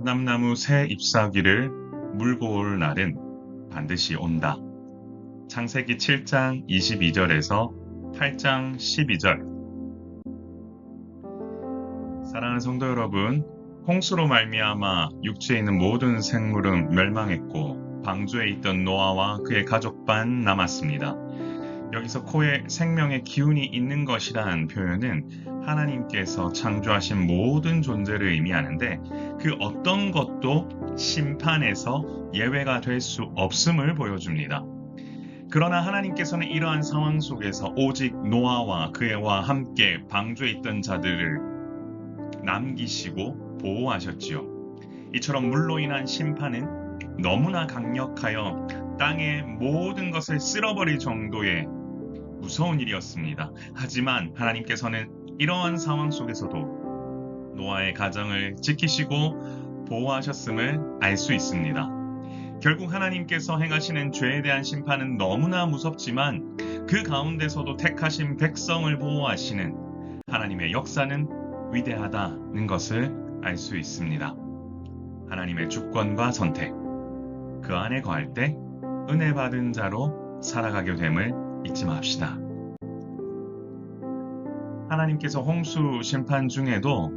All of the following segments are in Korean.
감람나무 새 잎사귀를 물고 올 날은 반드시 온다. 창세기 7장 22절에서 8장 12절. 사랑하는 성도 여러분, 홍수로 말미암아 육지에 있는 모든 생물은 멸망했고 방주에 있던 노아와 그의 가족반 남았습니다. 여기서 코에 생명의 기운이 있는 것이란 표현은 하나님께서 창조하신 모든 존재를 의미하는데 그 어떤 것도 심판에서 예외가 될 수 없음을 보여줍니다. 그러나 하나님께서는 이러한 상황 속에서 오직 노아와 그애와 함께 방주에 있던 자들을 남기시고 보호하셨지요. 이처럼 물로 인한 심판은 너무나 강력하여 땅의 모든 것을 쓸어버릴 정도의 무서운 일이었습니다. 하지만 하나님께서는 이러한 상황 속에서도 노아의 가정을 지키시고 보호하셨음을 알 수 있습니다. 결국 하나님께서 행하시는 죄에 대한 심판은 너무나 무섭지만 그 가운데서도 택하신 백성을 보호하시는 하나님의 역사는 위대하다는 것을 알 수 있습니다. 하나님의 주권과 선택, 그 안에 거할 때 은혜 받은 자로 살아가게 됨을 잊지 맙시다. 하나님께서 홍수 심판 중에도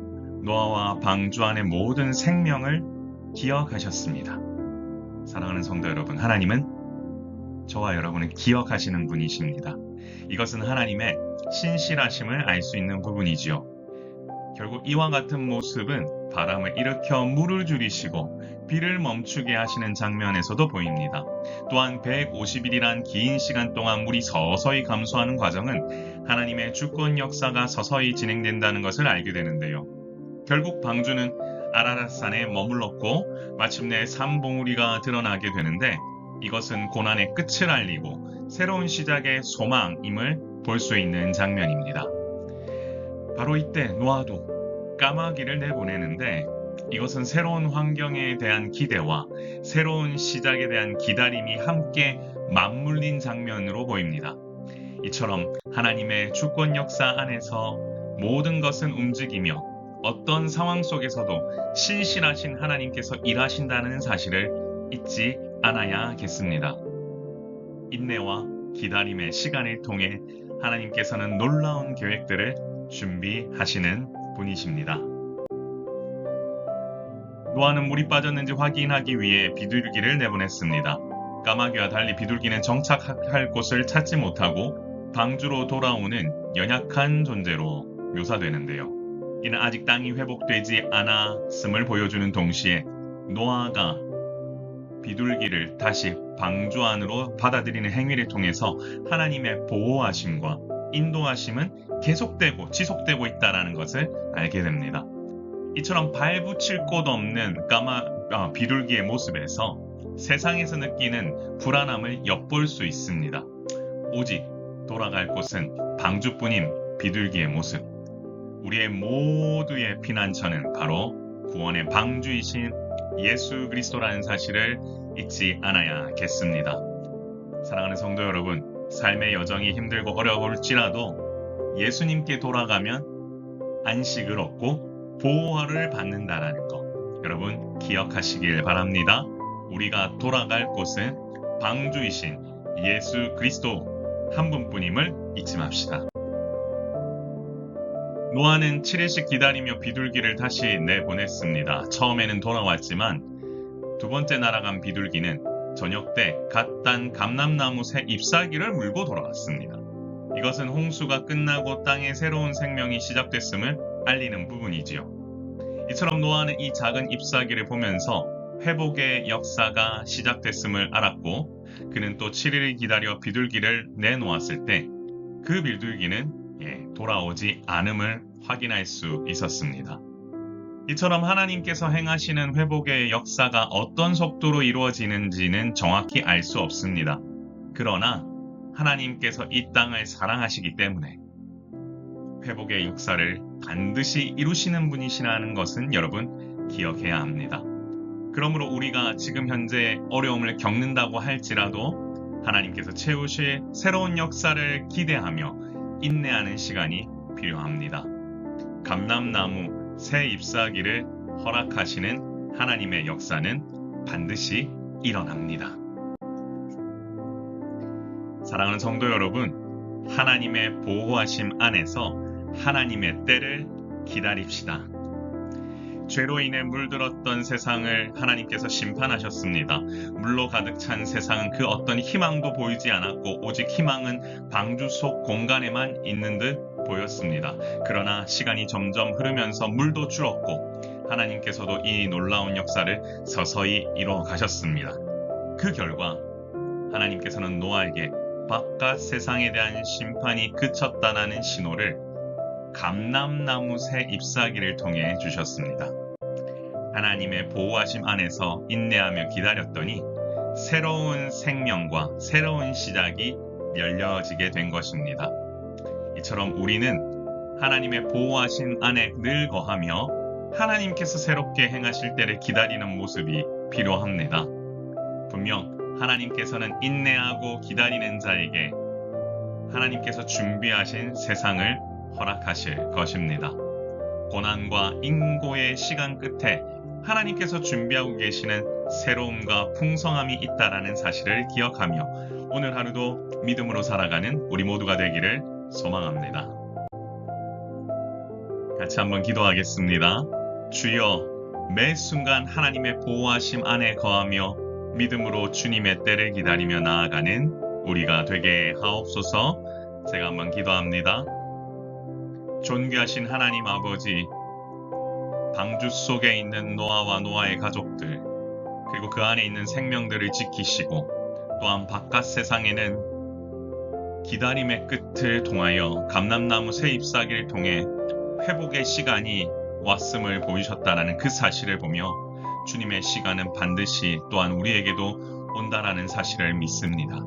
노아와 방주 안의 모든 생명을 기억하셨습니다. 사랑하는 성도 여러분, 하나님은 저와 여러분을 기억하시는 분이십니다. 이것은 하나님의 신실하심을 알 수 있는 부분이지요. 결국 이와 같은 모습은 바람을 일으켜 물을 줄이시고 비를 멈추게 하시는 장면에서도 보입니다. 또한 150일이란 긴 시간 동안 물이 서서히 감소하는 과정은 하나님의 주권 역사가 서서히 진행된다는 것을 알게 되는데요. 결국 방주는 아라랏산에 머물렀고 마침내 산봉우리가 드러나게 되는데 이것은 고난의 끝을 알리고 새로운 시작의 소망임을 볼 수 있는 장면입니다. 바로 이때 노아도 까마귀를 내보내는데 이것은 새로운 환경에 대한 기대와 새로운 시작에 대한 기다림이 함께 맞물린 장면으로 보입니다. 이처럼 하나님의 주권 역사 안에서 모든 것은 움직이며 어떤 상황 속에서도 신실하신 하나님께서 일하신다는 사실을 잊지 않아야겠습니다. 인내와 기다림의 시간을 통해 하나님께서는 놀라운 계획들을 준비하시는 분이십니다. 노아는 물이 빠졌는지 확인하기 위해 비둘기를 내보냈습니다. 까마귀와 달리 비둘기는 정착할 곳을 찾지 못하고 방주로 돌아오는 연약한 존재로 묘사되는데요. 이는 아직 땅이 회복되지 않았음을 보여주는 동시에 노아가 비둘기를 다시 방주 안으로 받아들이는 행위를 통해서 하나님의 보호하심과 인도하심은 계속되고 지속되고 있다는 것을 알게 됩니다. 이처럼 발붙일 곳 없는 까마 아, 비둘기의 모습에서 세상에서 느끼는 불안함을 엿볼 수 있습니다. 오직 돌아갈 곳은 방주뿐인 비둘기의 모습. 우리의 모두의 피난처는 바로 구원의 방주이신 예수 그리스도라는 사실을 잊지 않아야겠습니다. 사랑하는 성도 여러분, 삶의 여정이 힘들고 어려울지라도 예수님께 돌아가면 안식을 얻고 보호를 받는다라는 것. 여러분 기억하시길 바랍니다. 우리가 돌아갈 곳은 방주이신 예수 그리스도 한 분뿐임을 잊지 맙시다. 노아는 7일씩 기다리며 비둘기를 다시 내보냈습니다. 처음에는 돌아왔지만 두 번째 날아간 비둘기는 저녁 때 갓 단 감람나무 새 잎사귀를 물고 돌아왔습니다. 이것은 홍수가 끝나고 땅에 새로운 생명이 시작됐음을 알리는 부분이지요. 이처럼 노아는 이 작은 잎사귀를 보면서 회복의 역사가 시작됐음을 알았고 그는 또 7일을 기다려 비둘기를 내놓았을 때 그 비둘기는 예, 돌아오지 않음을 확인할 수 있었습니다. 이처럼 하나님께서 행하시는 회복의 역사가 어떤 속도로 이루어지는지는 정확히 알 수 없습니다. 그러나 하나님께서 이 땅을 사랑하시기 때문에 회복의 역사를 반드시 이루시는 분이시라는 것은 여러분 기억해야 합니다. 그러므로 우리가 지금 현재 어려움을 겪는다고 할지라도 하나님께서 채우실 새로운 역사를 기대하며 인내하는 시간이 필요합니다. 감람나무 새 잎사귀를 허락하시는 하나님의 역사는 반드시 일어납니다. 사랑하는 성도 여러분, 하나님의 보호하심 안에서 하나님의 때를 기다립시다. 죄로 인해 물들었던 세상을 하나님께서 심판하셨습니다. 물로 가득 찬 세상은 그 어떤 희망도 보이지 않았고 오직 희망은 방주 속 공간에만 있는 듯 보였습니다. 그러나 시간이 점점 흐르면서 물도 줄었고 하나님께서도 이 놀라운 역사를 서서히 이루어 가셨습니다. 그 결과 하나님께서는 노아에게 바깥 세상에 대한 심판이 그쳤다라는 신호를 감람나무 새 잎사귀를 통해 주셨습니다. 하나님의 보호하심 안에서 인내하며 기다렸더니 새로운 생명과 새로운 시작이 열려지게 된 것입니다. 이처럼 우리는 하나님의 보호하심 안에 늘 거하며 하나님께서 새롭게 행하실 때를 기다리는 모습이 필요합니다. 분명 하나님께서는 인내하고 기다리는 자에게 하나님께서 준비하신 세상을 허락하실 것입니다. 고난과 인고의 시간 끝에 하나님께서 준비하고 계시는 새로움과 풍성함이 있다라는 사실을 기억하며 오늘 하루도 믿음으로 살아가는 우리 모두가 되기를 소망합니다. 같이 한번 기도하겠습니다. 주여, 매 순간 하나님의 보호하심 안에 거하며 믿음으로 주님의 때를 기다리며 나아가는 우리가 되게 하옵소서 제가 한번 기도합니다. 존귀하신 하나님 아버지, 방주 속에 있는 노아와 노아의 가족들, 그리고 그 안에 있는 생명들을 지키시고, 또한 바깥 세상에는 기다림의 끝을 통하여 감람나무 새 잎사귀를 통해 회복의 시간이 왔음을 보이셨다라는 그 사실을 보며 주님의 시간은 반드시 또한 우리에게도 온다라는 사실을 믿습니다.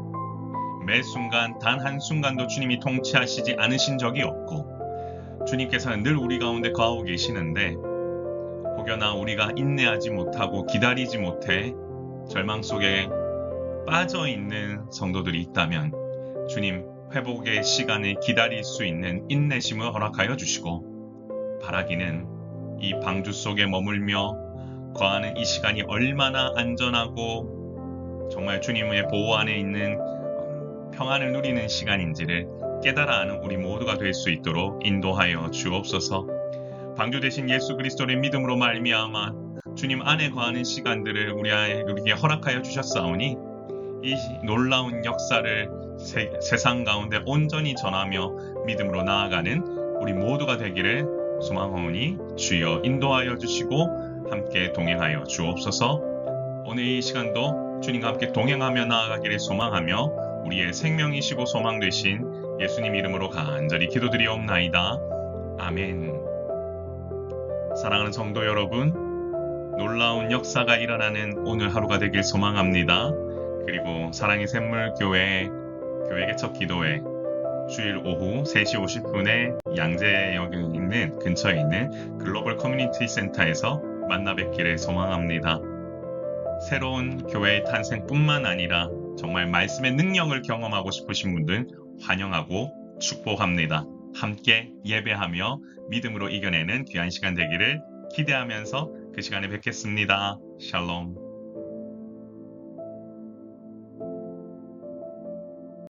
매 순간 단 한 순간도 주님이 통치하시지 않으신 적이 없고 주님께서는 늘 우리 가운데 거하고 계시는데 혹여나 우리가 인내하지 못하고 기다리지 못해 절망 속에 빠져 있는 성도들이 있다면 주님 회복의 시간을 기다릴 수 있는 인내심을 허락하여 주시고 바라기는 이 방주 속에 머물며 거하는 이 시간이 얼마나 안전하고 정말 주님의 보호 안에 있는 평안을 누리는 시간인지를 깨달아 아는 우리 모두가 될 수 있도록 인도하여 주옵소서. 방주 대신 예수 그리스도를 믿음으로 말미암아 주님 안에 거하는 시간들을 우리에게 허락하여 주셨사오니 이 놀라운 역사를 세, 세상 가운데 온전히 전하며 믿음으로 나아가는 우리 모두가 되기를 소망하오니 주여 인도하여 주시고 함께 동행하여 주옵소서. 오늘 이 시간도 주님과 함께 동행하며 나아가기를 소망하며 우리의 생명이시고 소망 되신 예수님 이름으로 간절히 기도드리옵나이다. 아멘. 사랑하는 성도 여러분, 놀라운 역사가 일어나는 오늘 하루가 되길 소망합니다. 그리고 사랑의 샘물 교회 교회 개척 기도회 주일 오후 3시 50분에 양재역에 있는 근처에 있는 글로벌 커뮤니티 센터에서 만나 뵙기를 소망합니다. 새로운 교회의 탄생뿐만 아니라 정말 말씀의 능력을 경험하고 싶으신 분들 환영하고 축복합니다. 함께 예배하며 믿음으로 이겨내는 귀한 시간 되기를 기대하면서 그 시간에 뵙겠습니다. 샬롬.